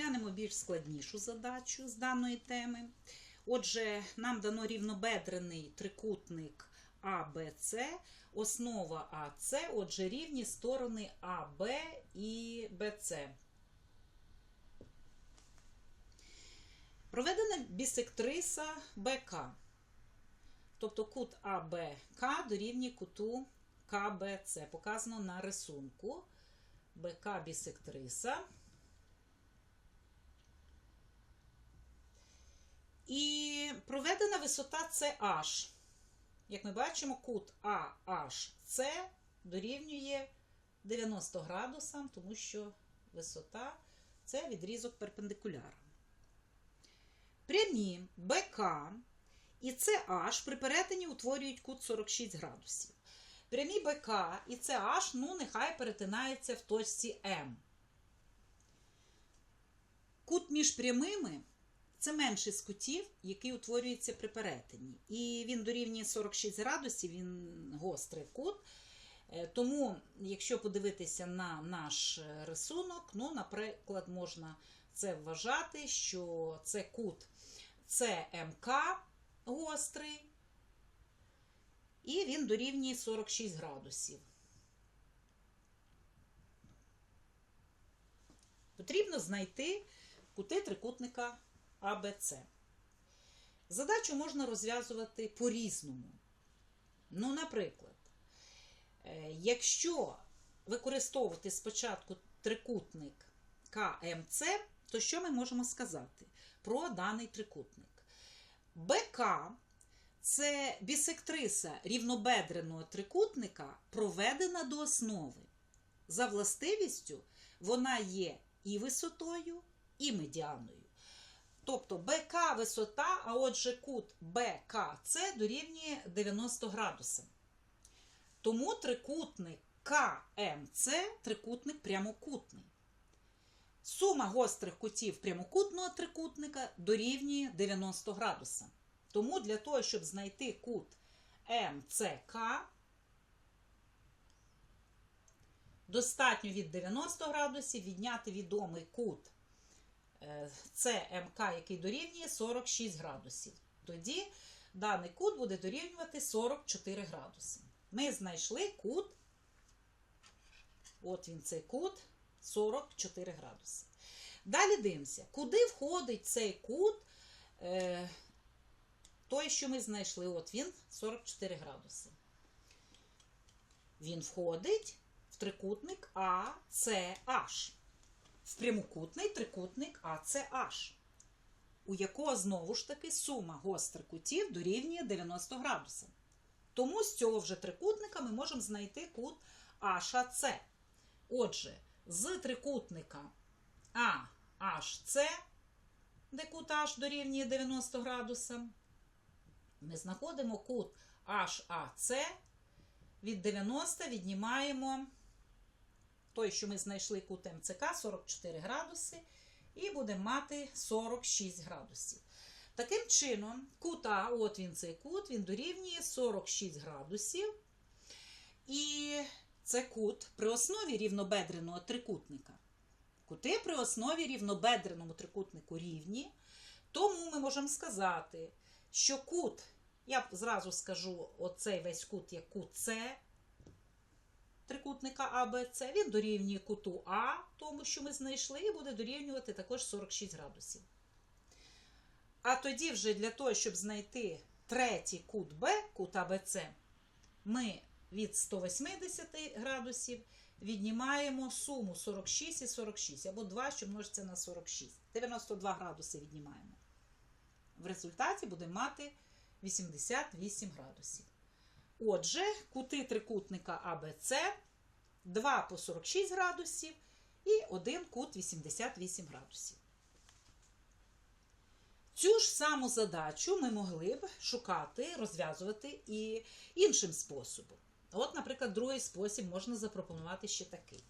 Розглянемо більш складнішу задачу з даної теми. Отже, нам дано рівнобедрений трикутник АБЦ, основа АЦ, отже, рівні сторони АБ і БЦ. Проведена бісектриса БК. Тобто кут АБК дорівнює куту КБЦ. Показано на рисунку. БК бісектриса. І проведена висота CH. Як ми бачимо, кут AHC дорівнює 90 градусам, тому що висота це відрізок перпендикуляра. Прямі БК і CH при перетині утворюють кут 46 градусів. Прямі БК і CH, ну, нехай перетинаються в точці М. Кут між прямими це менший з кутів, який утворюється при перетині. І він дорівнює 46 градусів, він гострий кут. Е, Тому, якщо подивитися на наш е, рисунок, ну, наприклад, можна це вважати, що це кут ЦМК гострий, і він дорівнює 46 градусів. Потрібно знайти кути трикутника АБЦ. Задачу можна розв'язувати по-різному. Ну, наприклад, е, якщо використовувати спочатку трикутник КМЦ, то що ми можемо сказати про даний трикутник? БК це бісектриса рівнобедреного трикутника, проведена до основи. За властивістю, вона є і висотою, і медіаною. Тобто БК висота, а отже кут БКЦ дорівнює 90 градусам. Тому трикутник КМЦ трикутник прямокутний. Сума гострих кутів прямокутного трикутника дорівнює 90 градусам. Тому для того, щоб знайти кут МЦК, достатньо від 90 градусів відняти відомий кут е, ЦМК, який дорівнює 46 градусів. Тоді даний кут буде дорівнювати 44 градуси. Ми знайшли кут, от він цей кут, 44 градуси. Далі дивимося, куди входить цей кут, е, той, що ми знайшли, от він 44 градуси. Він входить в трикутник ACH, в прямокутний трикутник ACH, у якого знову ж таки сума гострих кутів дорівнює 90 градусів. Тому з цього вже трикутника ми можемо знайти кут HAC. Отже, з трикутника AHC, де кут H дорівнює 90 градусам, ми знаходимо кут HAC, від 90 віднімаємо той, що ми знайшли кут МЦК 44 градуси, і будемо мати 46 градусів. Таким чином, кут А, от він цей кут, він дорівнює 46 градусів. І це кут при основі рівнобедреного трикутника. Кути при основі рівнобедреному трикутнику рівні. Тому ми можемо сказати, що кут, я зразу скажу, оцей весь кут є кут С трикутника АБЦ, він дорівнює куту А, тому що ми знайшли, і буде дорівнювати також 46 градусів. А тоді, вже для того, щоб знайти третій кут Б, кут АБЦ, ми від 180 градусів віднімаємо суму 46 і 46, або 2, що множиться на 46. 92 градуси віднімаємо. В результаті будемо мати 88 градусів. Отже, кути трикутника АБЦ 2 по 46 градусів і один кут 88 градусів. Цю ж саму задачу ми могли б шукати, розв'язувати і іншим способом. От, наприклад, другий спосіб можна запропонувати ще такий.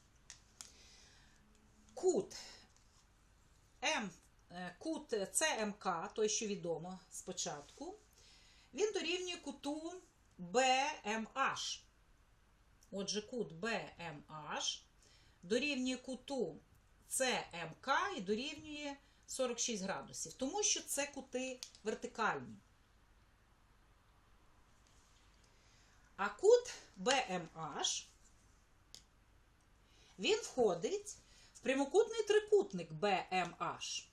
Кут М, е, кут ЦМК, той, що відомо спочатку, він дорівнює куту BMH. Отже, кут BMH дорівнює куту ЦМК і дорівнює 46 градусів, тому що це кути вертикальні. А кут BMH, він входить в прямокутний трикутник BMH.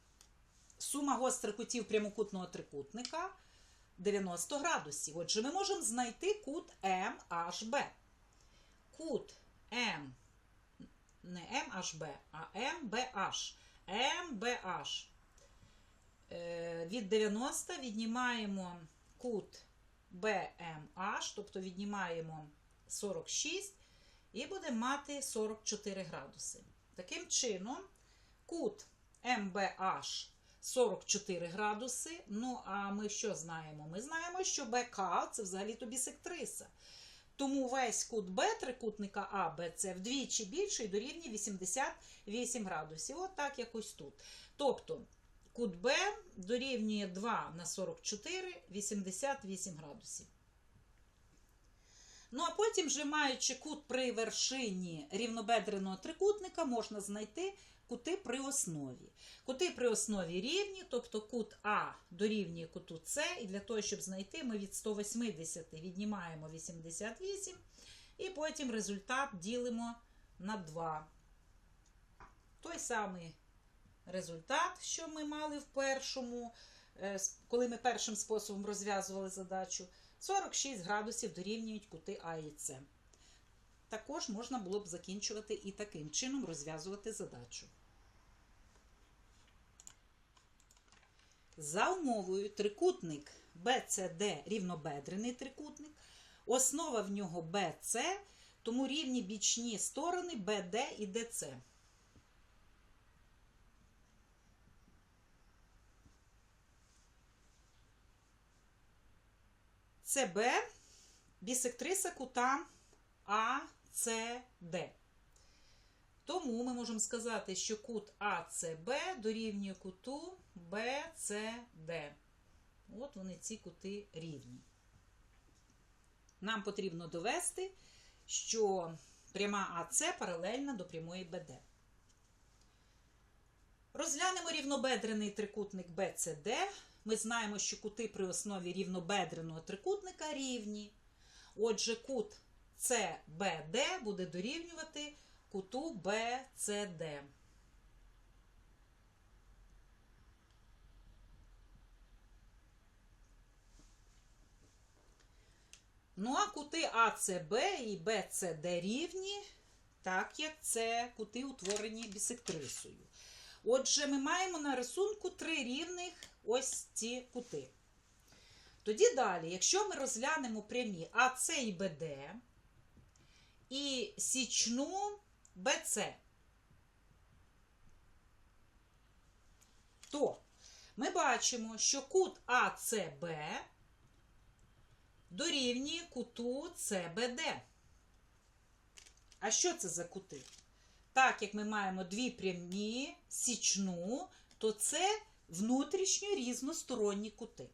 Сума гострих кутів прямокутного трикутника 90 градусів. Отже, ми можемо знайти кут MHB. Кут М, не MHB, а MBH. MBH. Е, Від 90 віднімаємо кут BMH, тобто віднімаємо 46 і будемо мати 44 градуси. Таким чином, кут MBH 44 градуси. Ну, а ми що знаємо? Ми знаємо, що БК це взагалі-то бісектриса. Тому весь кут Б трикутника А, Б, С вдвічі більший дорівнює 88 градусів. От так якось тут. Тобто кут Б дорівнює 2 на 44, 88 градусів. Ну, а потім, вже маючи кут при вершині рівнобедреного трикутника, можна знайти кути при основі. Кути при основі рівні, тобто кут А дорівнює куту С, і для того, щоб знайти, ми від 180 віднімаємо 88, і потім результат ділимо на 2. Той самий результат, що ми мали в першому, е, коли ми першим способом розв'язували задачу. 46 градусів дорівнюють кути А і С. Також можна було б закінчувати і таким чином розв'язувати задачу. За умовою трикутник BCD рівнобедрений трикутник, основа в нього BC, тому рівні бічні сторони BD і DC. ЦБ бісектриса кута АЦД. Тому ми можемо сказати, що кут АЦБ дорівнює куту БЦД. От вони ці кути рівні. Нам потрібно довести, що пряма АЦ паралельна до прямої БД. Розглянемо рівнобедрений трикутник БЦД. Ми знаємо, що кути при основі рівнобедреного трикутника рівні. Отже, кут CBD буде дорівнювати куту BCD. Ну, а кути АЦБ і БЦД рівні, так як це кути утворені бісектрисою. Отже, ми маємо на рисунку три рівних ось ці кути. Тоді далі, якщо ми розглянемо прямі АЦ і БД і січну БЦ, то ми бачимо, що кут АЦБ дорівнює куту ЦБД. А що це за кути? Так як ми маємо дві прямі січну, то це внутрішньо різносторонні кути.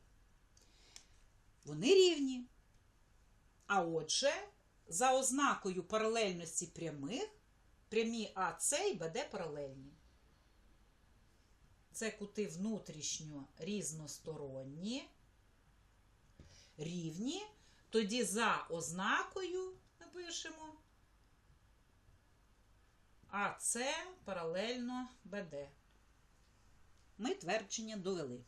Вони рівні. А отже, за ознакою паралельності прямих, прямі АС і БД паралельні. Це кути внутрішньо різносторонні, рівні. Тоді за ознакою напишемо АС паралельно БД. Ми твердження довели.